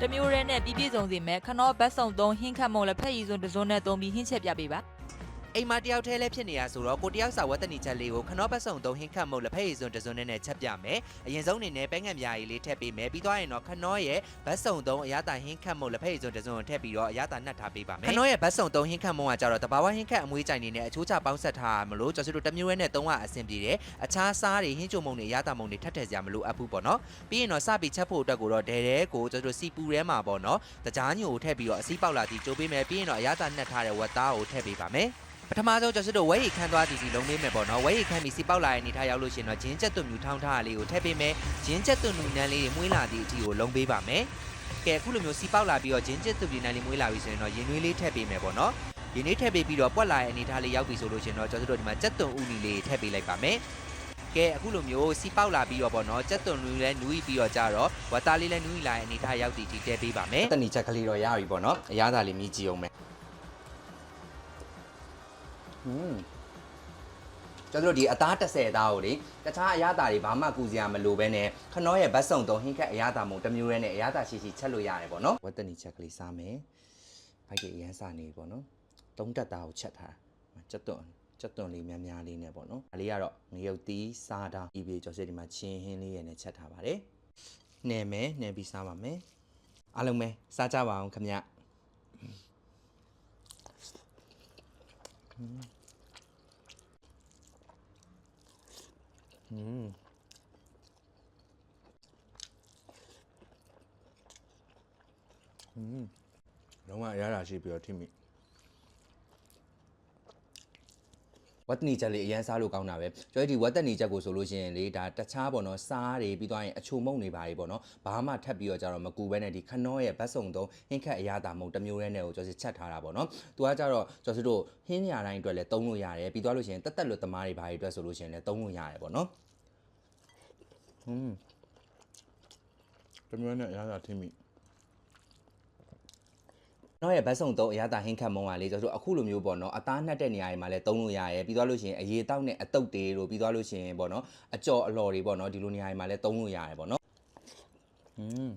တစ်မျိုးရဲနဲ့ပြည့်ပြည့်စုံစေမဲ့ခနောဘတ်စုံသုံးဟင်းခတ်မုံလက်ဖက်ရည်စွန်းတစ်စုံနဲ့သုံးပြီးဟင်းချက်ပြပေးပါ အိမ်မှာတယောက်တည်းလည်းဖြစ်နေရဆိုတော့ကိုတယောက်စာဝတ်တနီချက်လေးကိုခနော့ပတ်စုံသုံးဟင်းခတ်မုတ်လက်ဖက်ရည်စွန်းတစ်စုံနဲ့ချက်ပြမယ်အရင်ဆုံးအနေနဲ့ပဲငံပြားရည်လေးထည့်ပေးမယ်ပြီးသွားရင်တော့ခနော့ရဲ့ဘတ်စုံသုံးအရသာဟင်းခတ်မုတ်လက်ဖက်ရည်စွန်းတစ်စုံကိုထည့်ပြီးတော့အရသာနှက်ထားပေးပါမယ်ခနော့ရဲ့ဘတ်စုံသုံးဟင်းခတ်မုတ်ကကြတော့တဘာဝဟင်းခတ်အမွေးကြိုင်နေနဲ့အချိုးချပေါင်းဆက်ထားမလို့ကျွန်တော်တို့တစ်မျိုးရဲနဲ့သုံးရအဆင်ပြေတယ်အခြားစားတွေဟင်းချုံမုံတွေအရသာမုံတွေထပ်ထည့်စရာမလိုအပ်ဘူးပေါ့နော်ပြီးရင်တော့စပြီးချက်ဖို့အတွက်ကိုတော့ဒဲဒဲကိုကျွန်တော်တို့စီပူထဲမှာပေါ့နော်တကြားညိုကိုထည့်ပြီးတော့အစီးပေါက်လာပြီးကြိုးပေးမယ်ပြီးရင်တော့အရသာနှက်ထားတဲ့ဝက်သားကိုထည့်ပေးပါမယ် ပထမဆုံးကျွန်တော်တို့ဝဲရီခန်းသွားတီစီလုံးပေးမယ်ပေါ့နော်ဝဲရီခန်းပြီးစီပေါက်လာတဲ့အနေထားရောက်လို့ရှိရင်တော့ဂျင်းချက်သွမြူထောင်းထားတာလေးကိုထည့်ပေးမယ်ဂျင်းချက်သွနူနန်းလေးတွေမွေးလာသည့်အထိကိုလုံးပေးပါမယ်ကဲအခုလိုမျိုးစီပေါက်လာပြီးတော့ဂျင်းချက်သွပြနန်းလေးမွေးလာပြီဆိုရင်တော့ရင်နွေးလေးထည့်ပေးမယ်ပေါ့နော်ရင်နွေးထည့်ပေးပြီးတော့ပွက်လာတဲ့အနေထားလေးရောက်ပြီဆိုလို့ရှိရင်တော့ကျွန်တော်တို့ဒီမှာချက်သွဥနီလေးထည့်ပေးလိုက်ပါမယ်ကဲအခုလိုမျိုးစီပေါက်လာပြီးတော့ပေါ့နော်ချက်သွနူလည်းနူးပြီးတော့ကြတော့ဝါသားလေးလည်းနူးလာတဲ့အနေထားရောက်တည်တည်ထည့်ပေးပါမယ်တဏီချက်ကလေးတော့ရပြီပေါ့နော်အရသာလေးမြည်ကြည့်အောင်မယ် ဟွန်းကျွန်တော်တို့ဒီအသား30သားကိုလေတခြားအရသာတွေဘာမှကူစရာမလိုပဲနဲ့ခနောရဲ့ဘတ်စုံတုံးဟင်းခက်အရသာမုံတစ်မျိုးရဲနဲ့အရသာရှိရှိချက်လို့ရတယ်ပေါ့နော်ဝတ်တနီချက်ကလေးစားမယ်ဘိုက်ကြီးအရန်စားနေပြီပေါ့နော်သုံးတက်သားကိုချက်ထားတာချက်သွန်ချက်သွန်လေးများများလေးနဲ့ပေါ့နော်ဒါလေးကတော့ငရုတ်သီးစားတာဤပြေကျော်စက်ဒီမှာချင်းဟင်းလေးရနဲ့ချက်ထားပါတယ်နှဲမယ်နှဲပြီးစားပါမယ်အားလုံးပဲစားကြပါအောင်ခင်ဗျ อืมอืม လုံးဝအရသာရှိပြီးတော့ထိမိ ဝတ်တနီချက်လေးအရန်စားလို့ကောင်းတာပဲကျွန်တော်ဒီဝတ်တနီချက်ကိုဆိုလို့ရှိရင်လေဒါတခြားပေါ့နော်စားတွေပြီးသွားရင်အချိုမုံနေပါလေပေါ့နော်ဘာမှထပ်ပြီးတော့ကြတော့မကူဘဲနဲ့ဒီခနောရဲ့ဘတ်စုံသုံးဟင်းခက်အရသာမုံတစ်မျိုးရဲနဲ့ကိုကျွန်တော်ချက်ထားတာပေါ့နော်သူကကြတော့ကျွန်တော်တို့ဟင်းညာတိုင်းအတွက်လည်းသုံးလို့ရတယ်ပြီးသွားလို့ရှိရင်တက်တက်လွတ်သမားတွေဘာတွေအတွက်ဆိုလို့ရှိရင်လည်းသုံးလို့ရတယ်ပေါ့နော်อืมတမျိုးနဲ့အရသာထိမိ နော်ရဲ့ဘတ်စုံသုံးအရသာဟင်းခတ်မုံကလေကျွန်တော်တို့အခုလိုမျိုးပေါ့နော်အသားနှက်တဲ့နေရာတွေမှာလည်းသုံးလို့ရတယ်ပြီးသွားလို့ရှိရင်အရေတောက်နဲ့အတုပ်တွေတို့ပြီးသွားလို့ရှိရင်ပေါ့နော်အကြော်အလော်တွေပေါ့နော်ဒီလိုနေရာတွေမှာလည်းသုံးလို့ရတယ်ပေါ့နော်อืม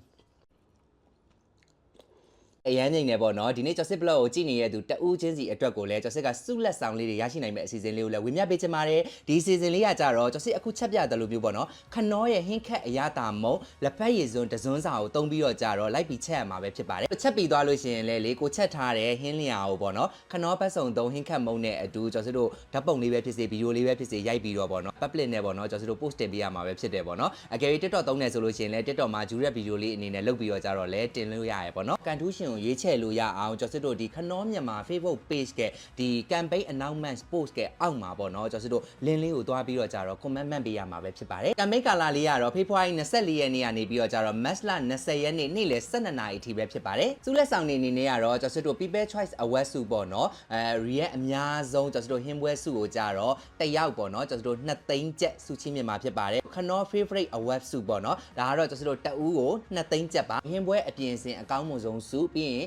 အရန်နေနေပေါ့နော်ဒီနေ့ကျော်စစ်ဘလော့ကိုကြည့်နေတဲ့သူတအူးချင်းစီအတွက်ကိုလည်းကျော်စစ်ကစုလက်ဆောင်လေးတွေရရှိနိုင်မယ့်အစီအစဉ်လေးကိုလည်းဝင်မြပေးချင်ပါတယ်ဒီအစီအစဉ်လေးကကြတော့ကျော်စစ်အခုချက်ပြတယ်လို့မျိုးပေါ့နော်ခနောရဲ့ဟင်းခက်အရသာမုံလက်ဖက်ရည်စွန်းတစွန်းစာကိုတုံးပြီးတော့ကြတော့လိုက်ပြီးချက်ရမှာပဲဖြစ်ပါတယ်ချက်ပြီးသွားလို့ရှိရင်လည်းလေကိုချက်ထားတဲ့ဟင်းလျာကိုပေါ့နော်ခနောဘတ်စုံသုံးဟင်းခက်မုံနဲ့အတူကျော်စစ်တို့ဓာတ်ပုံလေးပဲဖြစ်စေဗီဒီယိုလေးပဲဖြစ်စေရိုက်ပြီးတော့ပေါ့နော် public နဲ့ပေါ့နော်ကျော်စစ်တို့ post တင်ပေးရမှာပဲဖြစ်တယ်ပေါ့နော်အကယ်၍ TikTok သုံးနေဆိုလို့ရှိရင်လည်း TikTok မှာဂျူရက်ဗီဒီယိုလေးအနေနဲ့လုပ်ပြီးတော့ကြတော့လဲတင်လို့ရရပေါ့နော်ကန်ထူးရှင်ကိုရွေးချယ်လို့ရအောင်ကျော်စစ်တို့ဒီခနောမြန်မာ Facebook page ကဒီ campaign announcement post ကအောက်မှာပေါ့နော်ကျော်စစ်တို့ link လေးကိုတွားပြီးတော့ကြတော့ comment မှတ်ပေးရမှာပဲဖြစ်ပါတယ် campaign ကာလာလေးကတော့ဖေဖော်ဝါရီ24ရက်နေ့ကနေပြီးတော့ကြတော့ match လ20ရက်နေ့နေ့လယ်12နာရီအထိပဲဖြစ်ပါတယ်စုလက်ဆောင်နေအနေနဲ့ကတော့ကျော်စစ်တို့ people choice award စုပေါ့နော်အဲ react အများဆုံးကျော်စစ်တို့ဟင်းပွဲစုကိုကြတော့တစ်ယောက်ပေါ့နော်ကျော်စစ်တို့2သိန်းကျပ်စုချင်းမြင်မှာဖြစ်ပါတယ်ခနော favorite award စုပေါ့နော်ဒါကတော့ကျော်စစ်တို့တအူးကို2သိန်းကျပ်ပါဟင်းပွဲအပြင်စင်အကောင်းမွန်ဆုံးစုပြီးရင်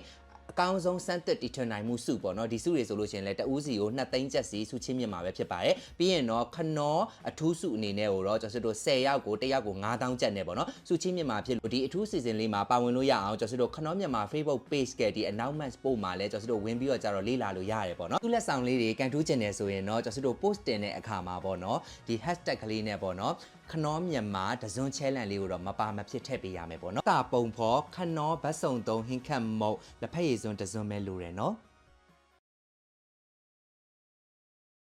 အကောင်းဆုံးစမ်းသစ်တီထွင်နိုင်မှုစုပေါ့နော်ဒီစုတွေဆိုလို့ရှိရင်လည်းတဦးစီကို2သိန်းကျပ်စီစုချင်းမြင့်မှာပဲဖြစ်ပါတယ်ပြီးရင်တော့ခနောအထူးစုအနေနဲ့ကိုတော့ကျွန်တော်တို့10ယောက်ကို1ယောက်ကို9000ကျပ်နဲ့ပေါ့နော်စုချင်းမြင့်မှာဖြစ်လို့ဒီအထူးစီစဉ်လေးမှာပါဝင်လို့ရအောင်ကျွန်တော်တို့ခနောမြန်မာ Facebook page ကဒီ announcement ပို့မှာလည်းကျွန်တော်တို့ဝင်ပြီးတော့ကြတော့လေ့လာလို့ရတယ်ပေါ့နော်သူလက်ဆောင်လေးတွေကန်ထူးကျင်နေဆိုရင်တော့ကျွန်တော်တို့ post တင်တဲ့အခါမှာပေါ့နော်ဒီ hashtag ကလေးနဲ့ပေါ့နော် ခနောမြန်မာဒဇွန် challenge လေးကိုတော့မပါမဖြစ်ထည့်ပေးရမယ်ပေါ့နော်တာပုံဖော်ခနောဘတ်စုံသုံးဟင်းခတ်မုတ်လက်ဖက်ရည်စွန်းဒဇွန်ပဲလိုတယ်နော်